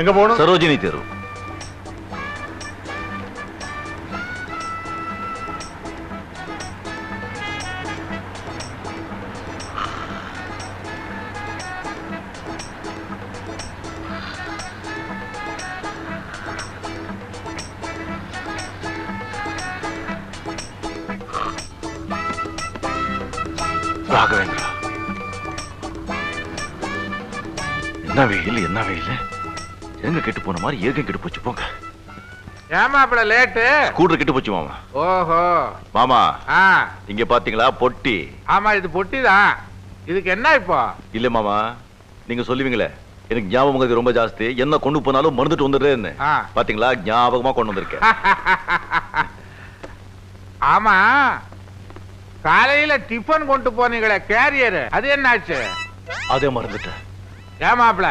எங்க போகணும்? சரோஜினி தெரு. ராகவேந்திரா. என்ன வெயில் என்ன வெயில்? எங்க கெட்டு போன மாதிரி ஏற்கம் கெட்டு போச்சு போங்க. ஏமாப்பிள லேட்டு. ஸ்கூட்டர் கெட்டு போச்சு மாமா. ஓஹோ. மாமா ஆ. இங்க பாத்தீங்களா பொட்டி? ஆமா இது பொட்டிதான் இதுக்கு என்ன இப்போ? இல்ல மாமா. நீங்க சொல்லுவீங்களே. எனக்கு ஞாபகம் ரொம்ப ஜாஸ்தி. என்ன கொண்டு போனாலும் மறந்துட்டு வந்துடுறேன்னு. ஆ. பாத்தீங்களா ஞாபகமா கொண்டு வந்திருக்கேன். ஆமா. காலையில டிஃபன் கொண்டு போனீங்களே கேரியர் அது என்னாச்சு? அதே மறந்துட்டேன். ஏமாப்பிள.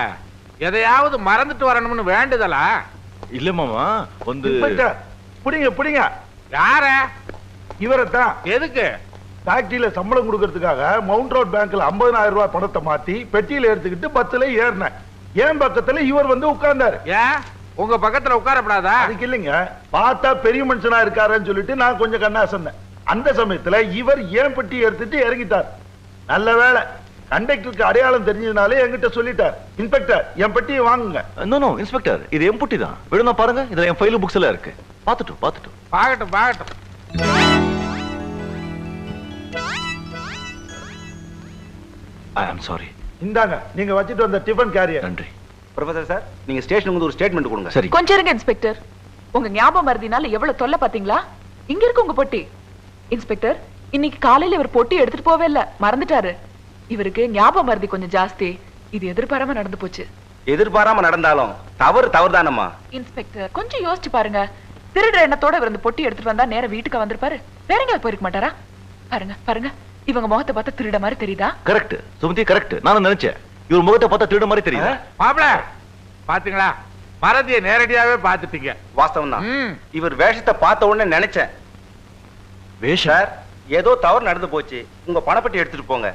எதையாவது மறந்துட்டு வரணும்னு வேண்டுதலா? இல்ல மாமா வந்து புடிங்க புடிங்க. யார? இவரைத்தான். எதுக்கு? ஃபேக்டரியில சம்பளம் கொடுக்கறதுக்காக மவுண்ட் ரோட் பேங்க்ல 50000 ரூபாய் பணத்தை மாத்தி பெட்டியில எடுத்துக்கிட்டு பஸ்ல ஏறினேன். என் பக்கத்துல இவர் வந்து உட்கார்ந்தாரு. ஏன் உங்க பக்கத்துல உட்காரப்படாதா? அதுக்கு இல்லைங்க. பார்த்தா பெரிய மனுஷனா இருக்காருன்னு சொல்லிட்டு நான் கொஞ்சம் கண்ணாசந்தேன். அந்த சமயத்துல இவர் ஏன் பெட்டி எடுத்துட்டு இறங்கிட்டார். நல்ல வேளை. கண்டக்டருக்கு அடையாளம் தெரிஞ்சதுனாலே என்கிட்ட சொல்லிட்டார். இன்ஸ்பெக்டர் என் பெட்டியை வாங்குங்க. நோ நோ இன்ஸ்பெக்டர் இது என் பொட்டி தான். விடுனா பாருங்க இதுல என் ஃபைல் புக்ஸ் எல்லாம் இருக்கு. பாத்துட்டோம் பாத்துட்டோம் பாகட்டும் பாகட்டும் ஐ ஆம் சாரி இந்தாங்க நீங்க வச்சிட்டு வந்த டிஃபன் கேரியர். நன்றி. ப்ரொஃபசர் சார் நீங்க ஸ்டேஷனுக்கு வந்து ஒரு ஸ்டேட்மெண்ட் கொடுங்க. சரி. கொஞ்சம் இருங்க இன்ஸ்பெக்டர். உங்க ஞாபகம் மருதினால எவ்வளவு தொல்லை பாத்தீங்களா இங்க இருக்கு உங்க பொட்டி. இன்ஸ்பெக்டர் இன்னைக்கு காலையில இவர் பொட்டி எடுத்துட்டு போவே இல்ல. மறந்துட்டாரு. இவருக்கு ஞாபகம் மருதி கொஞ்சம் ஜாஸ்தி. இது எதிர்பாராம நடந்து போச்சு. எதிர்பாராம நடந்தாலும் தவறு தவறுதானம்மா? இன்ஸ்பெக்டர் கொஞ்சம் யோசிச்சு பாருங்க. திருடுற எண்ணத்தோட இவர் இந்த பொட்டி எடுத்துட்டு வந்தா நேரா வீட்டுக்கு வந்திருப்பாரு. வேற எங்கேயாவது போயிருக்க மாட்டாரா? பாருங்க பாருங்க. இவங்க முகத்தை பார்த்தா திருட மாதிரி தெரியுதா? கரெக்ட் சுமதி கரெக்ட் நானும் நினைச்சேன். இவர் முகத்தை பார்த்தா திருட மாதிரி தெரியுது? மாப்பிள பாத்தீங்களா? மறதியை நேரடியாவே பாத்துட்டீங்க வாஸ்தவம் தான் ம். இவர் வேஷத்தை பார்த்த உடனே நினைச்சேன். வேஷம்? சார் ஏதோ தவறு நடந்து போச்சு. உங்க பணப்பட்டி எடுத்துட்டு போங்க.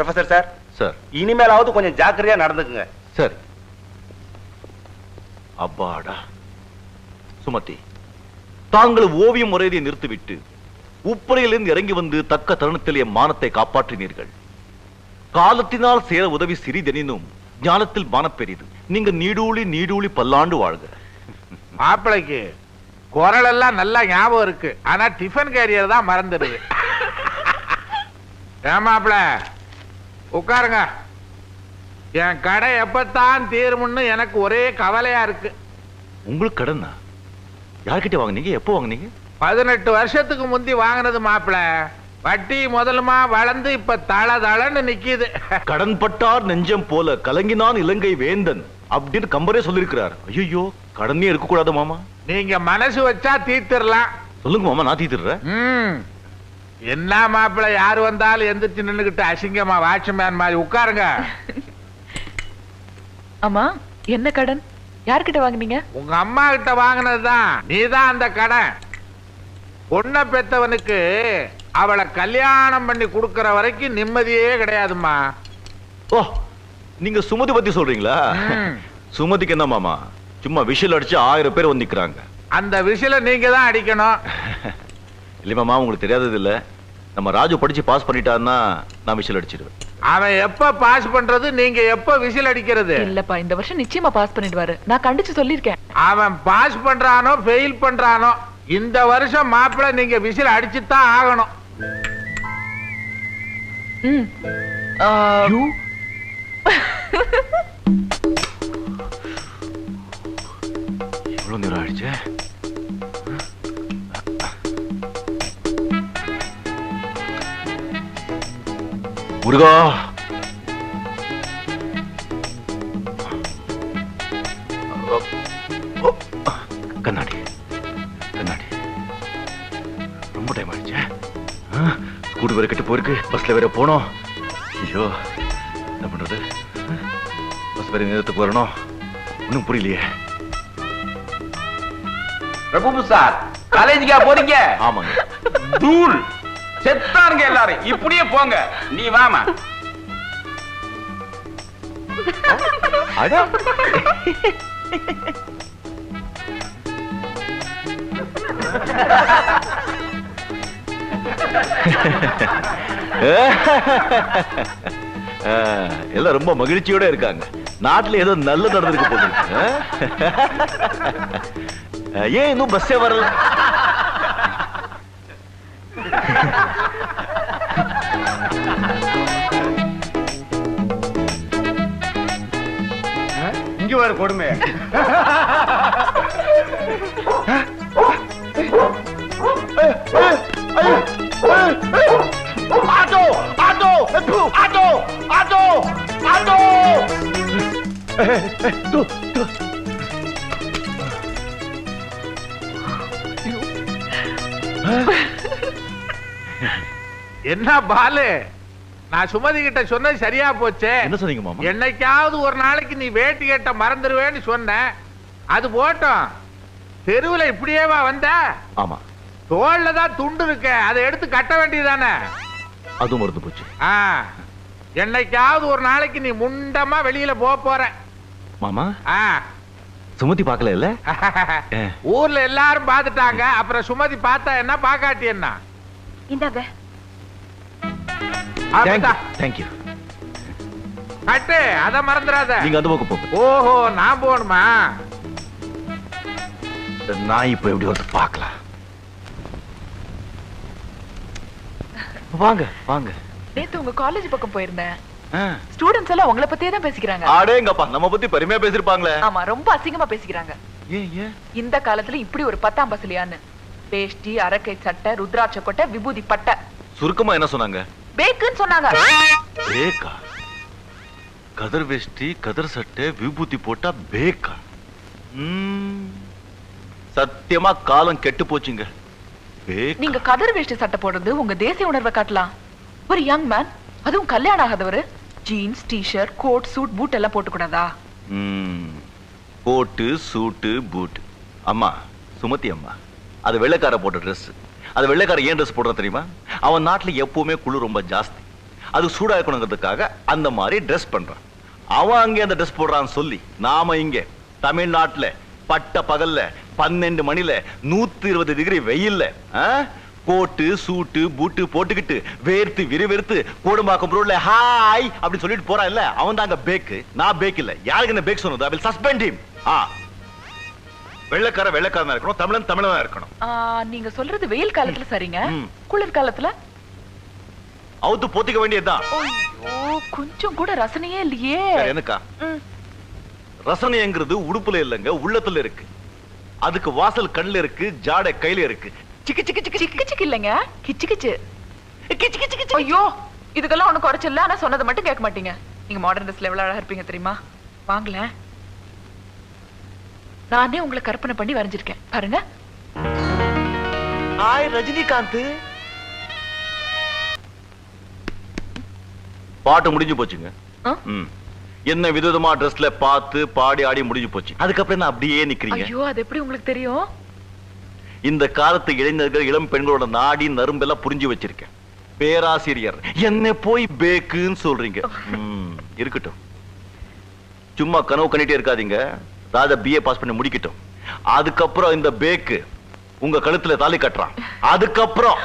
ப்ரொஃபசர் சார் சார் இனிமேலாவது கொஞ்சம் ஜாக்கிரதையா நடந்துக்குங்க. சரி. அப்பாடா. சுமதி தாங்கள் ஓவியம் முறையதை நிறுத்திவிட்டு உப்பரையிலிருந்து இறங்கி வந்து தக்க தருணத்தில் மானத்தை காப்பாற்றினீர்கள். காலத்தினால் சேர உதவி சிறிதெனினும் ஞானத்தில் மானப் பெரிது நீங்க நீடூழி நீடூழி பல்லாண்டு வாழ்க. மாப்பிளைக்கு குரல் எல்லாம் நல்லா ஞாபகம் இருக்கு. ஆனா டிஃபன் கேரியர் தான் மறந்துடுது. ஏன் உட்காருங்க. என் கடை எப்பத்தான் தீரும்னு எனக்கு ஒரே கவலையா இருக்கு. உங்களுக்கு கடனா யார்கிட்ட வாங்குனீங்க? எப்போ வாங்குனீங்க? பதினெட்டு வருஷத்துக்கு முந்தி வாங்கினது மாப்பிள. வட்டி முதலுமா வளர்ந்து இப்ப தள தளன்னு நிக்குது. கடன் பட்டார் நெஞ்சம் போல கலங்கினான் இலங்கை வேந்தன் அப்படின்னு கம்பரே சொல்லியிருக்கிறார் ஐயோ கடனே இருக்க கூடாது மாமா. நீங்க மனசு வச்சா தீர்த்திடலாம் சொல்லுங்க மாமா நான் தீத்துறேன் ம். என்ன மாப்பிள யாரு வந்தாலும் எந்திரிச்சு நின்னுகிட்டு அசிங்கமா வாட்ச்மேன் மாதிரி உட்காருங்க. ஆமா என்ன கடன்? யார்கிட்ட வாங்குனீங்க? உங்க அம்மா கிட்ட வாங்கினதுதான். நீதான் அந்த கடன். பொண்ணை பெத்தவனுக்கு அவளை கல்யாணம் பண்ணி கொடுக்கற வரைக்கும் நிம்மதியே கிடையாதும்மா. ஓ நீங்க சுமதி பத்தி சொல்றீங்களா. சுமதிக்கு என்ன மாமா? சும்மா விஷல் அடிச்சு ஆயிரம் பேர் வந்து நிக்கிறாங்க அந்த விசில நீங்க தான் அடிக்கணும். இல்ல மாமா உங்களுக்கு தெரியாதது இல்ல. நம்ம ராஜு படிச்சு பாஸ் பண்ணிட்டாருன்னா நான் விஷல் அடிச்சிடுவேன். அவன் எப்ப பாஸ் பண்றது நீங்க எப்ப விசில் அடிக்கிறது? இல்லப்பா இந்த வருஷம் நிச்சயமா பாஸ் பண்ணிடுவாரு. நான் கண்டிச்சு சொல்லிருக்கேன் அவன் பாஸ் பண்றானோ ஃபெயில் பண்றானோ இந்த வருஷம் மாப்பிள நீங்க விசில் அடிச்சுதான் ஆகணும். ம். ஆ, எவ்வளவு நேரம் ஆயிடுச்சு? முருகா. கண்ணாடி கண்ணாடி. ரொம்ப டைம் ஆயிடுச்சு. ஸ்கூட்டு வேற கெட்டு போயிருக்கு. பஸ்ல வேற போனோம். ஐயோ என்ன பண்றது? பஸ் வேற நேரத்துக்கு வரணும். ஒன்றும் புரியலையே. பிரபு சார் காலேஜுக்கா போறீங்க? ஆமாங்க. தூள். செத்தானுங்க எல்லாரும் இப்படியே போங்க. நீ வாமா. எல்லாம் ரொம்ப மகிழ்ச்சியோட இருக்காங்க. நாட்டுல ஏதோ நல்ல நடந்திருக்கு போகுது ஏன் இன்னும் பஸ்ஸே வரல? இங்க வர கொடுமை. Auto auto auto auto auto. என்ன பாலு? நான் சுமதி கிட்ட சொன்னது சரியா போச்சே? என்ன சொன்னீங்க மாமா? என்னைக்காவது ஒரு நாளைக்கு நீ வேட்டி கட்ட மறந்துடுவேன்னு சொன்னேன் அது போட்டோம். தெருவுல இப்படியேவா வந்த? ஆமா. தோல்ல தான் துண்டு இருக்க. அதை எடுத்து கட்ட வேண்டியதானே அதுவும் மறந்து போச்சு. ஆ. என்னைக்காவது ஒரு நாளைக்கு நீ முண்டமா வெளியில போக போற. மாமா? ஆ. சுமதி பார்க்கல இல்ல. ஊர்ல எல்லாரும் பார்த்துட்டாங்க. அப்புறம் சுமதி பார்த்தா என்ன? பாக்காட்டி என்ன? இந்தாங்க. தேங்க்யூ கட்டு அத மறந்துடாத நீங்க அந்த பக்கம் போங்க. ஓஹோ நான் போகணுமா? இந்த நாய் இப்ப எப்படி வந்து பார்க்கலாம்? வாங்க வாங்க. நேத்து உங்க காலேஜ் பக்கம் போயிருந்தேன். ஸ்டூடெண்ட்ஸ் எல்லாம் உங்களை பத்தியே தான் பேசிக்கிறாங்க. அடேங்கப்பா நம்ம பத்தி பெருமையா பேசிருப்பாங்களே ஆமா ரொம்ப அசிங்கமா பேசிக்கிறாங்க. இந்த காலத்துல இப்படி ஒரு பத்தாம் பசலியான்னு வேஷ்டி அரக்கை சட்டை ருத்ராட்ச கொட்டை விபூதி பட்டை. சுருக்கமா என்ன சொன்னாங்க? பேக்குன்னு சொன்னாங்க. பேக்கா? கதர் வேஷ்டி கதர் சட்டை விபூதி போட்டா பேக்கா. சத்தியமா காலம் கெட்டு போச்சுங்க. நீங்க கதர் வேஷ்டி சட்டை போடுறது உங்க தேசிய உணர்வை காட்டலாம். ஒரு யங் மேன் அதுவும் கல்யாணம் ஆகாதவரு jeans T-shirt coat suit boot எல்லாம் போட்டு கூடாதா ம். கோட்டு சூட்டு பூட் அம்மா சுமதி அம்மா அது வெள்ளைக்கார போட்ட Dress. அது வெள்ளைக்காரன் ஏன் ட்ரெஸ் போடுற தெரியுமா? அவன் நாட்டுல எப்பவுமே குளிர் ரொம்ப ஜாஸ்தி. அது சூடா இருக்கணுங்கிறதுக்காக அந்த மாதிரி ட்ரெஸ் பண்றான். அவன் அங்கே அந்த ட்ரெஸ் போடுறான்னு சொல்லி நாம இங்க தமிழ்நாட்டுல பட்ட பகல்ல பன்னெண்டு மணில நூத்தி இருபது டிகிரி வெயில்ல கோட்டு சூட்டு பூட்டு போட்டுக்கிட்டு வேர்த்து விறுவிறுத்து கோடம்பாக்கம் ரோட்ல ஹாய் அப்படின்னு சொல்லிட்டு போறான் இல்ல அவன் தாங்க பேக்கு நான் பேக் இல்ல. யாருக்கு என்ன பேக் சொன்னது ஐ வில் சஸ்பெண்ட் ஹிம் ஆ. வெள்ளைக்கார வெள்ளைக்காரனா இருக்கணும் தமிழன் தமிழனா இருக்கணும். நீங்க சொல்றது வெயில் காலத்துல சரிங்க. குளிர் காலத்துல? அவுத்து போத்திக்க வேண்டியதுதான் ஐயோ கொஞ்சம் கூட ரசனையே இல்லையே. எனக்கா. ரசனைங்கிறது உடுப்புல இல்லைங்க உள்ளத்துல இருக்கு. அதுக்கு வாசல் கண்ணுல இருக்கு ஜாடை கையில இருக்கு. சிக்கு சிக்கு சிக்கு சிக்கு. சிக்கு இல்லைங்க. கிச்சு கிச்சு. கிச்சு கிச்சு கிச்சு. ஐயோ இதுக்கெல்லாம் ஒண்ணு குறைச்சல ஆனா சொன்னதை மட்டும் கேட்க மாட்டீங்க. நீங்க மாடர்ன் ட்ரெஸ்ல எவ்வளவு அழகா இருப்பீங்க தெரியுமா? வாங்கல நானே உங்களை கற்பனை பண்ணி வரைஞ்சிருக்கேன். பாருங்க. ஹாய் ரஜினிகாந்த். பாட்டு முடிஞ்சு போச்சுங்க. என்ன விதவிதமா ட்ரெஸ்ல பார்த்து பாடி ஆடி முடிஞ்சு போச்சு. அதுக்கப்புறம் என்ன அப்படியே நிக்கிறீங்க? ஐயோ அது எப்படி உங்களுக்கு தெரியும்? இந்த காலத்து இளைஞர்கள் இளம் பெண்களோட நாடி நரும்பெல்லாம் புரிஞ்சு வச்சிருக்கேன். பேராசிரியர். என்ன போய் பேக்குன்னு சொல்றீங்க. ம், இருக்கட்டும். சும்மா கனவு கண்டிட்டே இருக்காதீங்க. ராஜா பிஏ பாஸ் பண்ணி முடிக்கட்டும். அதுக்கப்புறம் இந்த பேக்கு உங்க கழுத்துல தாலி கட்டுறான். அதுக்கப்புறம்.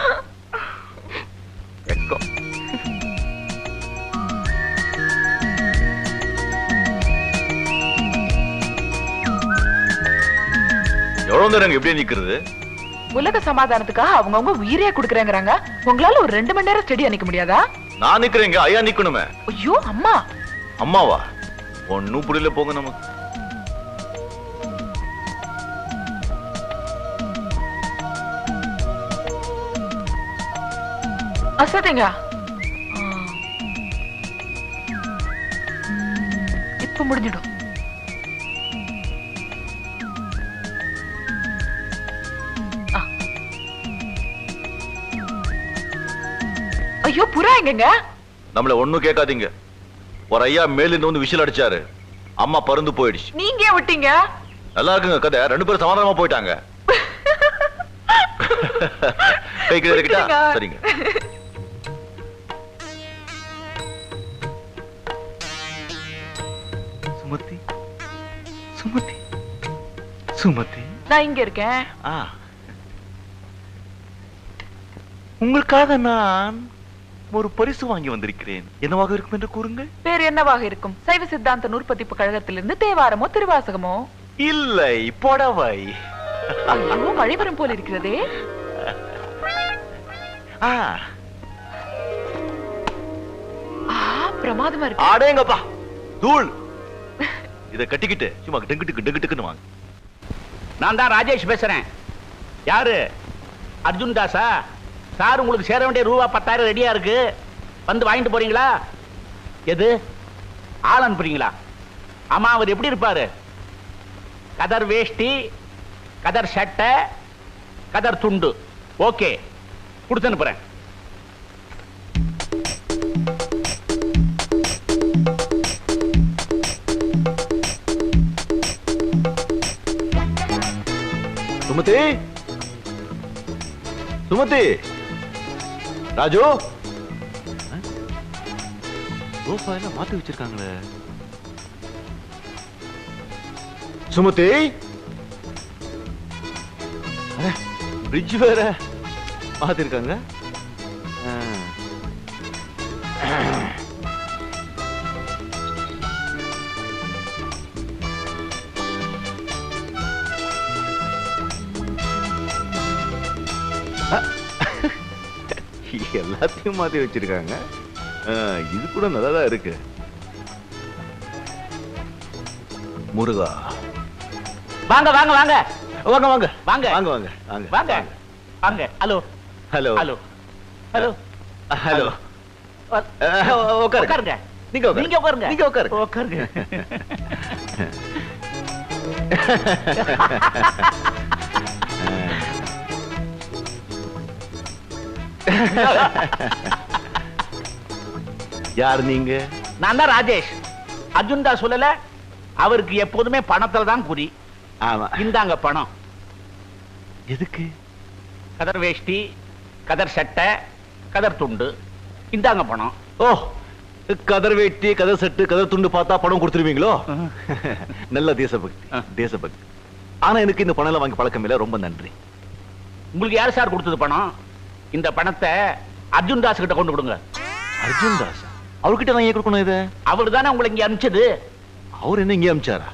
எவ்வளவு நேரம் இப்படியே நிக்கிறது? உலக சமாதானத்துக்காக அவங்கவங்க உயிரே கொடுக்குறேங்கிறாங்க. உங்களால ஒரு ரெண்டு மணி நேரம் ஸ்டடி அன்னைக்கு முடியாதா? நான் நிக்கிறேங்க ஐயா நிக்கணுமே. ஐயோ அம்மா. அம்மாவா? ஒன்னும் புரியல போங்க நமக்கு அசதிங்க இப்ப முடிஞ்சிடும். ஐயோ புறா எங்கங்க? நம்மள ஒண்ணும் கேட்காதீங்க. ஒரு ஐயா மேலிருந்து வந்து விசில் அடிச்சாரு. அம்மா பறந்து போயிடுச்சு. நீங்க விட்டீங்க? நல்லா இருக்குங்க கதை. ரெண்டு பேரும் சமாதானமா போயிட்டாங்க. சரிங்க. சுமதி. சுமதி. நான் இங்க இருக்கேன். உங்களுக்காக நான் ஒரு பரிசு வாங்கி வந்திருக்கிறேன். என்னவாக இருக்கும் என்று கூறுங்கள். வேறு என்னவாக இருக்கும்? சைவ சித்தாந்த நூற்பதிப்பு கழகத்திலிருந்து தேவாரமோ திருவாசகமோ? இல்லை புடவை. ஐயோ மழை வரும் போல இருக்கிறதே. பிரமாதமா இருக்கு. ஆடேங்கப்பா தூள். இதை கட்டிக்கிட்டு சும்மா டெங்கிட்டு டெங்கிட்டுக்குன்னு வாங்க. நான் தான் ராஜேஷ் பேசுறேன். யாரு? அர்ஜுன் தாஸா? சார் உங்களுக்கு சேர வேண்டிய ரூபா பத்தாயிரம் ரெடியா இருக்கு. வந்து வாங்கிட்டு போறீங்களா? எது? ஆள் அனுப்புறீங்களா? ஆமா அவர் எப்படி இருப்பாரு? கதர் வேஷ்டி கதர் சட்டை கதர் துண்டு. ஓகே கொடுத்து அனுப்புறேன். சுமதி? சுமதி? ராஜு? எல்லாம் மாத்தி வச்சிருக்காங்களே. சுமதி? பிரிட்ஜ் வேற மாத்திருக்காங்க. எல்லாத்தையும் மாத்தி வச்சிருக்காங்க. இது கூட நல்லா தான் இருக்கு. முருகா. வாங்க வாங்க வாங்க. வாங்க வாங்க. வாங்க. வாங்க வாங்க வாங்க. வாங்க. வாங்க. Hello. Hello. Hello. Hello. Hello. உட்காருங்க நீங்க. நீங்க உட்காருங்க நீங்க உட்காருங்க உட்காருங்க யார் நீங்க? நான் தான் ராஜேஷ். அர்ஜுன் சொல்லல அவருக்கு எப்போதுமே பணத்துல தான் குறி. ஆமா. இந்தாங்க பணம். எதுக்கு? கதர் வேஷ்டி கதர் சட்டை கதர் துண்டு. இந்தாங்க பணம். ஓ கதர் வேட்டி கதர் செட்டு கதர் துண்டு பார்த்தா பணம் கொடுத்துருவீங்களோ? நல்ல தேசபக்தி. தேசபக்தி. ஆனா எனக்கு இந்த பணம் எல்லாம் வாங்கி பழக்கம் இல்ல. ரொம்ப நன்றி. உங்களுக்கு யார் சார் கொடுத்தது பணம்? இந்த பணத்தை அர்ஜுன் தாஸ் கிட்ட கொண்டு கொடுங்க. அர்ஜுன் தாஸ்? அவர்கிட்ட நான் ஏன் கொடுக்கணும் இதை அவர் தானே உங்களை இங்க அனுப்பிச்சது. அவர் என்ன இங்கே அமிச்சாரா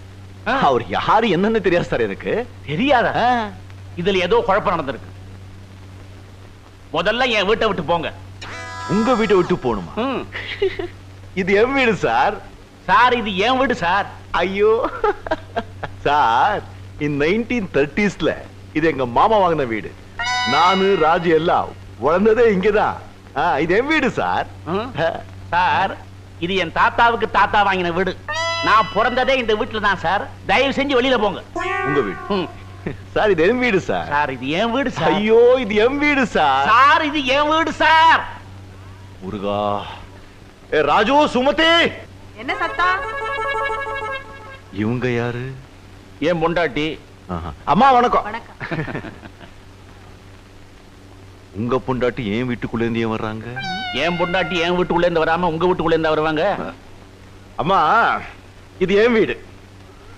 ஆ. அவர் யாரு என்னன்னு தெரியாது சார் எனக்கு. தெரியாத. இதுல ஏதோ குழப்பம் நடந்திருக்கு. முதல்ல என் வீட்டை விட்டு போங்க. உங்க வீட்டை விட்டு போகணுமா. இது என் வீடு சார். சார் இது என் வீடு சார். ஐயோ. சார் இந்த நைன்டீன் தேர்ட்டிஸ்ல இது எங்க மாமா வாங்கின வீடு. நானு ராஜு எல்லாம் வளர்ந்ததே இங்கதான். இது என் வீடு சார். சார் இது என் தாத்தாவுக்கு தாத்தா வாங்கின வீடு. நான் பிறந்ததே இந்த வீட்டுல தான் சார். தயவு செஞ்சு வெளியில போங்க. உங்க வீடு. சார் இது என் வீடு சார். சார் இது என் வீடு சார். ஐயோ இது என் வீடு சார். சார் இது என் வீடு சார். முருகா. ஏ ராஜு சுமதி. என்ன சத்தம் இவங்க யாரு? என் பொண்டாட்டி. அம்மா வணக்கம். வணக்கம். உங்க பொண்டாட்டி ஏன் வீட்டுக்குள்ள இருந்து ஏன் வர்றாங்க என் பொண்டாட்டி என் வீட்டுக்குள்ள இருந்து வராம உங்க வீட்டுக்குள்ள இருந்து வருவாங்க அம்மா இது என் வீடு.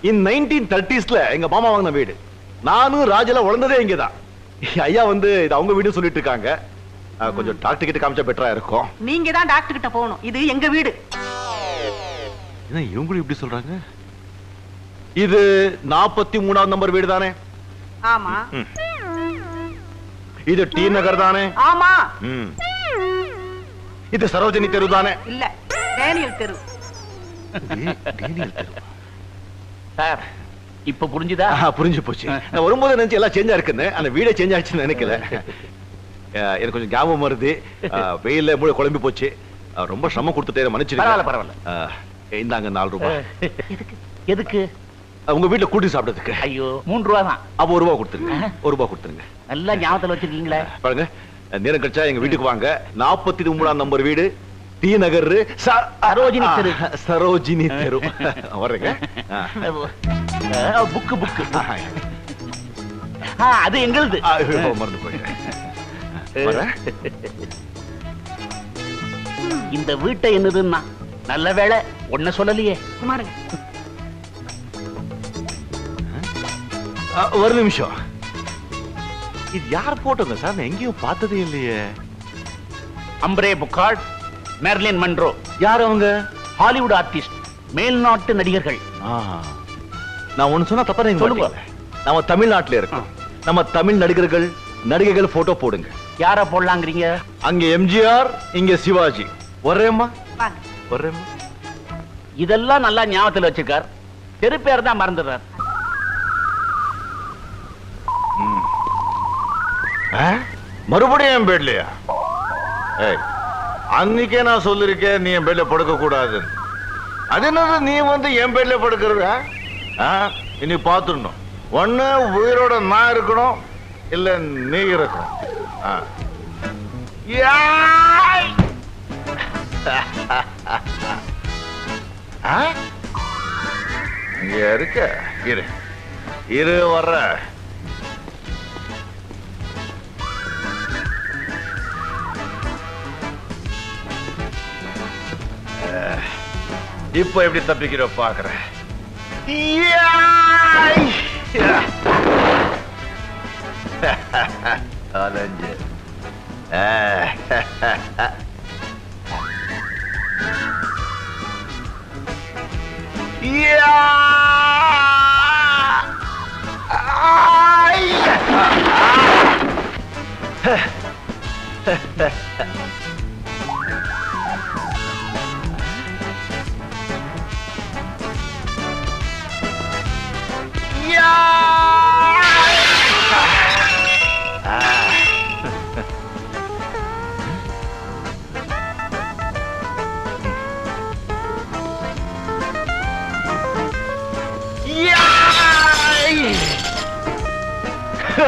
இன் நைன்டீன் தேர்ட்டிஸ்ல எங்க மாமா வாங்கின வீடு. நானும் ராஜல வளர்ந்ததே இங்கதான். ஐயா வந்து இது அவங்க வீடு சொல்லிட்டு இருக்காங்க கொஞ்சம் டாக்டர் கிட்ட காமிச்சா பெட்டரா இருக்கும். நீங்க தான் டாக்டர் கிட்ட போகணும். இது எங்க வீடு. என்ன இவங்களும் இப்படி சொல்றாங்க? இது நாற்பத்தி மூணாவது நம்பர் வீடு தானே ஆமா இது டி நகர் தானே ஆமா. இது சரோஜினி தெரு தானே இல்ல டேனியல் தெரு. டே- டேனியல் தெரு. சார் இப்ப புரிஞ்சுதா? புரிஞ்சு போச்சு. நான் வரும்போது நினைச்சு எல்லாம் சேஞ்சா இருக்குன்னு அந்த வீடே சேஞ்ச் ஆச்சுன்னு நினைக்கல. எனக்கு கொஞ்சம் ஞாபகம் வருது. வெயில்ல மூளை குழம்பி போச்சு. ரொம்ப சிரமம் கொடுத்துட்டே மன்னிச்சிருங்க பரவாயில்ல, பரவாயில்ல. இந்தாங்க நாலு ரூபாய். எதுக்கு? உங்க வீட்டுல கூட்டி சாப்பிட்டதுக்கு ஐயோ மூணு ரூபா தான். அப்ப ஒரு ரூபா கொடுத்துருங்க. ஒரு ரூபா கொடுத்துருங்க. நல்லா ஞாபகத்துல வச்சிருக்கீங்களே. பாருங்க. நேரம் கழிச்சா எங்க வீட்டுக்கு வாங்க. நாற்பத்தி மூணாம் நம்பர் வீடு. டி நகர் சரோஜினி தெரு. சரோஜினி தெரு. வர்றேங்க. புக்கு புக்கு அது எங்களுது. மறந்து போயிட்டேன். இந்த வீட்டை என்னதுன்னா நல்ல வேளை ஒன்ன சொல்லலையே. குமாருங்க ஒரு நிமிஷம். இது யார் போட்டோங்க சார்? நான் எங்கேயும் பார்த்ததே இல்லையே. அம்ரே புக்கார்ட் மெர்லின் மன்ரோ யார் அவங்க? ஹாலிவுட் ஆர்டிஸ்ட் மேல்நாட்டு நடிகர்கள். நான் ஒண்ணு சொன்னா தப்பா நீங்க சொல்லுங்க. நம்ம தமிழ்நாட்டுல இருக்கோம். நம்ம தமிழ் நடிகர்கள் நடிகைகள் போட்டோ போடுங்க. யார போடலாங்கிறீங்க? அங்க எம்ஜிஆர் இங்க சிவாஜி. ஒரேம்மா வாங்க. ஒரேம்மா இதெல்லாம் நல்லா ஞாபகத்துல வச்சிருக்கார். தெரு பேர் தான் மறந்துடுறார். மறுபடியும் என் பெட்லயா? ஏய் அன்னைக்கே நான் சொல்லிருக்கேன் நீ என் பெட்ல படுக்க கூடாதுன்னு அது என்னது நீ வந்து என் பெட்ல படுக்கிறத ஆ? இனி பார்த்துடணும். ஒண்ணு உயிரோட நான் இருக்கணும் இல்ல நீ இருக்கணும். ஆ? இங்க இருக்க இரு. இரு வர்ற. இப்போ எப்படி தப்பிக்கிற பாக்குறேன் அலைஞ்சு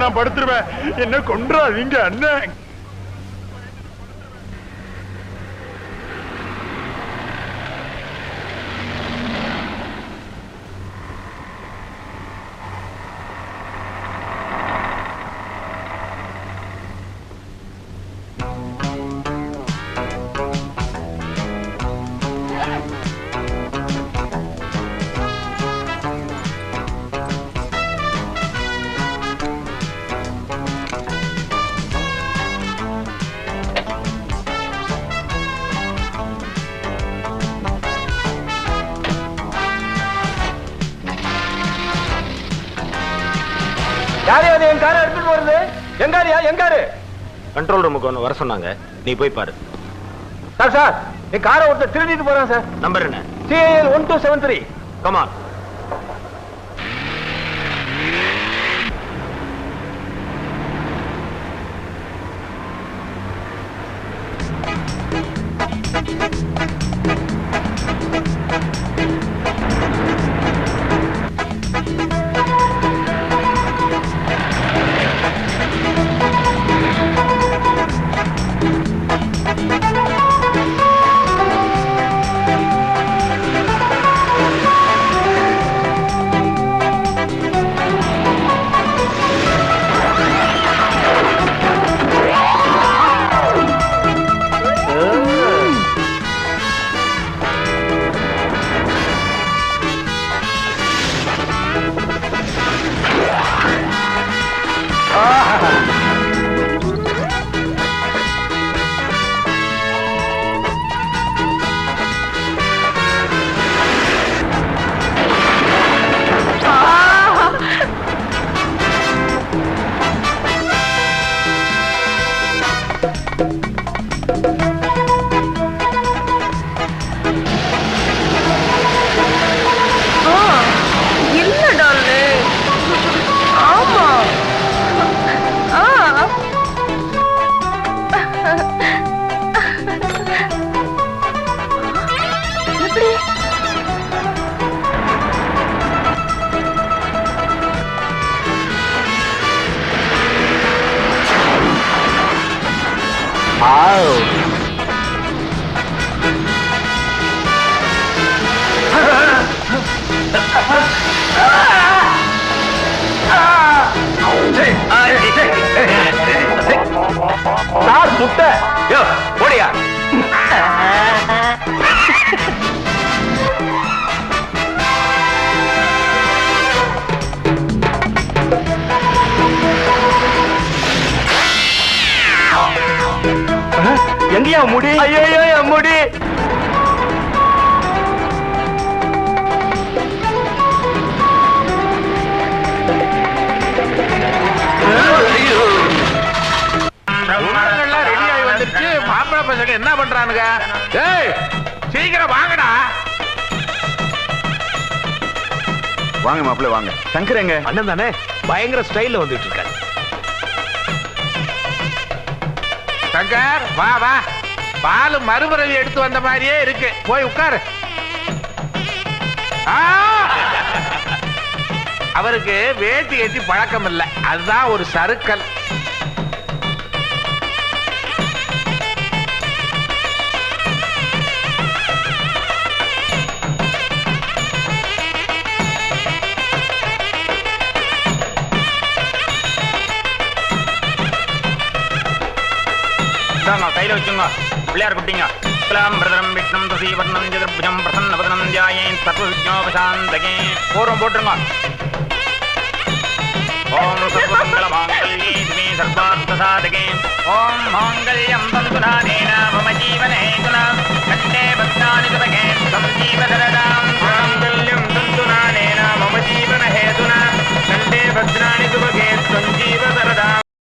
நான் படுத்துருவேன். என்ன கொன்றாதீங்க அண்ணன் கண்ட்ரோல் ரூமுக்கு ஒன்று வர சொன்னாங்க. நீ போய் பாரு. சார் சார் என் காரை ஒருத்தர் திருடிட்டு போறான் சார். நம்பர் என்ன? C I L one two seven three come on எங்கயா முடி. ஐயோ என் முடி. என்ன பண்றானுங்க? ஏய் சீக்கிரம் வாங்கடா. வாங்க மாப்பிள்ள வாங்க. சங்கர் எங்க? அண்ணன் தானே? பயங்கர ஸ்டைல்ல வந்துட்டு இருக்காரு. சங்கர் வா வா. பால் மறுபிறவி எடுத்து வந்த மாதிரியே இருக்கு. போய் உட்காரு. ஆ! அவருக்கு வேட்டி ஏற்றி பழக்கம் இல்லை. அதுதான் ஒரு சறுக்கல். கையில வச்சுங்க பிள்ளையார் குட்டிங்க. துலாம் பிரதரம் விஷ்ணம் துசி வர்ணம் ஜெதிர்புஜம் பிரசன்ன வதனம் தியாயேன் சர்வ விஜ்ஞோபசாந்தகே பூர்வம் போட்டுருங்க. ஓம் சர்வமங்கல மாங்கல்யே திமே சர்வார்த்த சாதகே ஓம் மாங்கல்யம் தந்துநாதேன மம ஜீவனே துலாம் கண்டே பக்தானி சுபகே தம் ஜீவதரதாம் மாங்கல்யம் தந்துநாதேன மம ஜீவன ஹேதுனா கண்டே பத்ராணி சுபகே தம் ஜீவதரதாம்